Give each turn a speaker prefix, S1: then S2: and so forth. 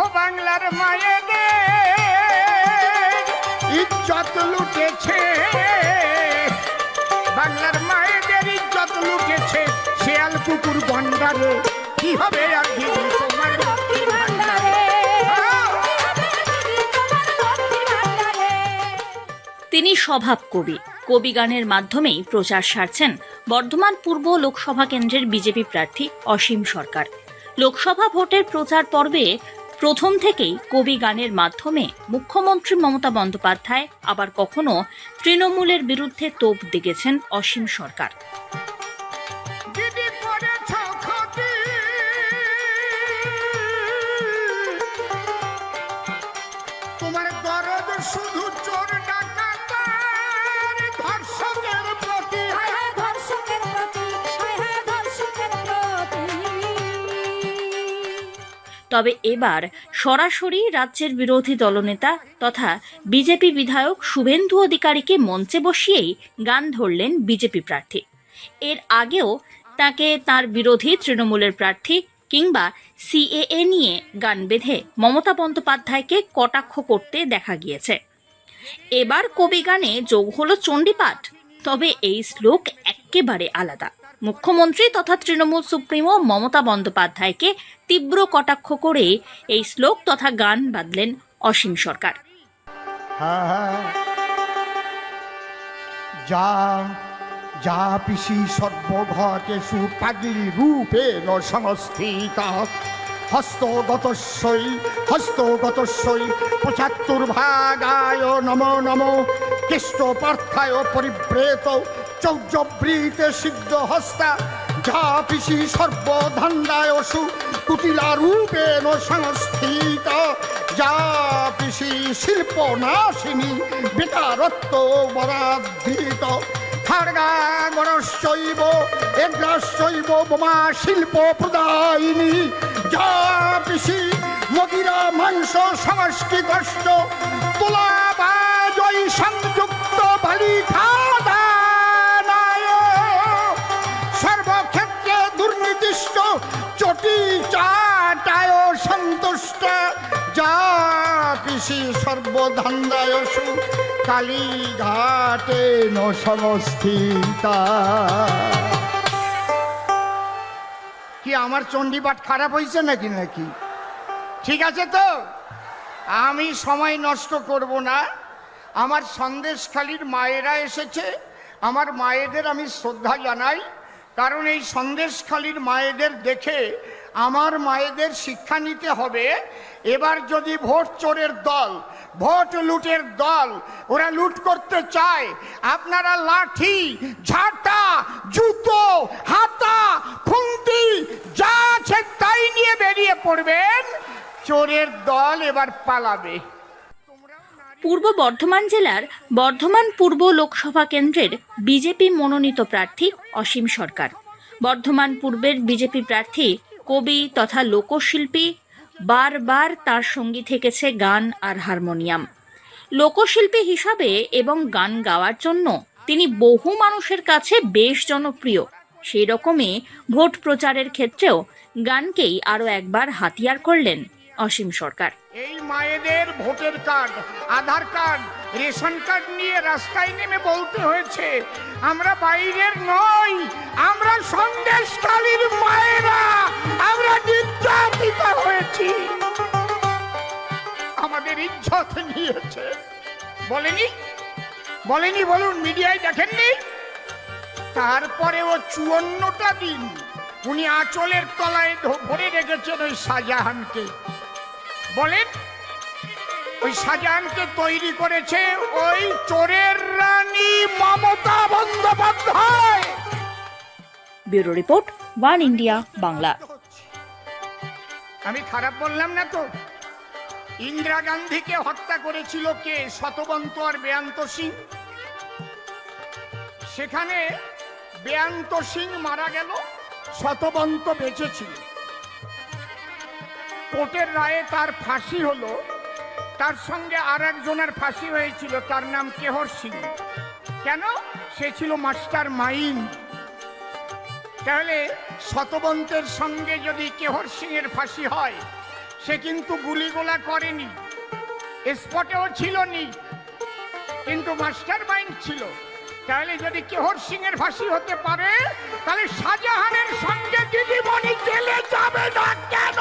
S1: ও বাংলার মায়েদের ইজ্জত লুটেছে। বাংলার মায়েদের ইজ্জত লুটেছে। শেয়াল কুকুর গন্ডারে কি হবে আর কি তোমার
S2: তিনি স্বভাব কবি। কবি গানের মাধ্যমেই প্রচার সারছেন বর্ধমান পূর্ব লোকসভা কেন্দ্রের বিজেপি প্রার্থী অসীম সরকার। লোকসভা ভোটের প্রচার পর্বে প্রথম থেকেই কবি গানের মাধ্যমে মুখ্যমন্ত্রী মমতা বন্দ্যোপাধ্যায় আবার কখনো তৃণমূলের বিরুদ্ধে তোপ দেখেছেন অসীম সরকার। তবে এবার সরাসরি রাজ্যের বিরোধী দলনেতা তথা বিজেপি বিধায়ক শুভেন্দু অধিকারীকে মঞ্চে বসিয়েই গান ধরলেন বিজেপি প্রার্থী। এর আগেও তাকে তার বিরোধী তৃণমূলের প্রার্থী কিংবা সিএএ নিয়ে গান বেঁধে মমতা বন্দ্যোপাধ্যায়কে কটাক্ষ করতে দেখা গিয়েছে। এবার কবি গানে যোগ হলো চণ্ডীপাঠ, তবে এই শ্লোক একেবারে আলাদা। মুখ্যমন্ত্রী তথা তৃণমূল সুপ্রিমো মমতা বন্দ্যোপাধ্যায়কে তীব্র কটাক্ষ করে এই শ্লোক তথা গান বাঁধলেন অসীম সরকার।
S1: হ্যাঁ যা যা পিসি সর্বঘটেষু পাগলি রূপে ন সংস্থিত হস্তগতস্বই হস্তগতস্বই পঁচাত্তর ভাগায় নম নম, কেষ্ট পার্থায় পরিব্রেত চৌর্যবৃতে সিদ্ধ হস্তা, যা পিসি সর্বধান্দায়সু, কুটিলা রূপেণ সংস্থিত। যা পিসি শিল্প নাশিনী বেকারত্ব বরাধৃত খাড়গাগরশ্চৈব এগ্রাশ্চৈব বোমা শিল্প প্রদায়িনী। যা পিসি মদিরা মাংস কষ্ট তোলা চাটায় সন্তুষ্ট। যা পিসি সর্বধান্দায়সু, কালীঘাটে ন সংস্থিতা কি আমার চণ্ডীপাঠ খারাপ হয়েছে নাকি নাকি? ঠিক আছে তো? আমি সময় নষ্ট করব না। আমার সন্দেশখালির মায়েরা এসেছে। আমার মায়েদের আমি শ্রদ্ধা জানাই। কারণ এই সন্দেশখালির মায়েদের দেখে আমার মায়েদের শিক্ষা নিতে হবে। এবার যদি ভোট চোরের দল, ভোট লুটের দল, ওরা লুট করতে চায়, আপনারা লাঠি, ঝাঁটা, জুতো, হাতা, খুন্তি, যা আছে তাই নিয়ে বেরিয়ে পড়বেন। চোরের দল এবার পালাবে।
S2: পূর্ব বর্ধমান জেলার বর্ধমান পূর্ব লোকসভা কেন্দ্রের বিজেপি মনোনীত প্রার্থী অসীম সরকার। বর্ধমান পূর্বের বিজেপি প্রার্থী কবি তথা লোকশিল্পী বারবার তার সঙ্গী থেকেছে গান আর হারমোনিয়াম। লোকশিল্পী হিসাবে এবং গান গাওয়ার জন্য তিনি বহু মানুষের কাছে বেশ জনপ্রিয়। সেই রকমই ভোট প্রচারের ক্ষেত্রেও গানকেই আরও একবার হাতিয়ার করলেন অসীম সরকার।
S1: এই মায়েদের voter card, Aadhaar card, ration card নিয়ে রাস্তায় নেমে বলতে হয়েছে, আমরা বাইরের নই, আমরা সন্দেশকালীর মায়েরা বলেনি? বলেনি বলুন মিডিয়ায় দেখেননি? তারপরে ও চুয়ান্নটা দিন উনি আঁচলের তলায় ভরে রেখেছেন ওই শাহজাহানকে। বলেন ওই শাহজাহানকে তৈরি করেছে ওই চোরের রানী Mamata Bandyopadhyay.
S2: Bureau report one India Bangla.
S1: আমি খারাপ বললাম না তো? ইন্দিরা গান্ধীকে হত্যা করেছিল কে? শতবন্ত আর বেয়ান্ত সিং। সেখানে বেয়ান্ত সিং মারা গেল, শতবন্ত বেঁচে ছিল কোর্টের রায়ে তার ফাঁসি হলো। তার সঙ্গে আর একজনের ফাঁসি হয়েছিল, তার নাম কেহর সিং। কেন? সে ছিল মাস্টার মাইন্ড তাহলে শতবন্তের সঙ্গে যদি কেহর সিং এর ফাঁসি হয় সে কিন্তু গুলিগোলা করেনি। স্পটেও ছিল নি, কিন্তু মাস্টার মাইন্ড ছিল। তাহলে যদি কেহর সিং এর ফাঁসি হতে পারে, তাহলে শাহজাহানের সঙ্গে দিদিমণি জেলে যাবে না কেন?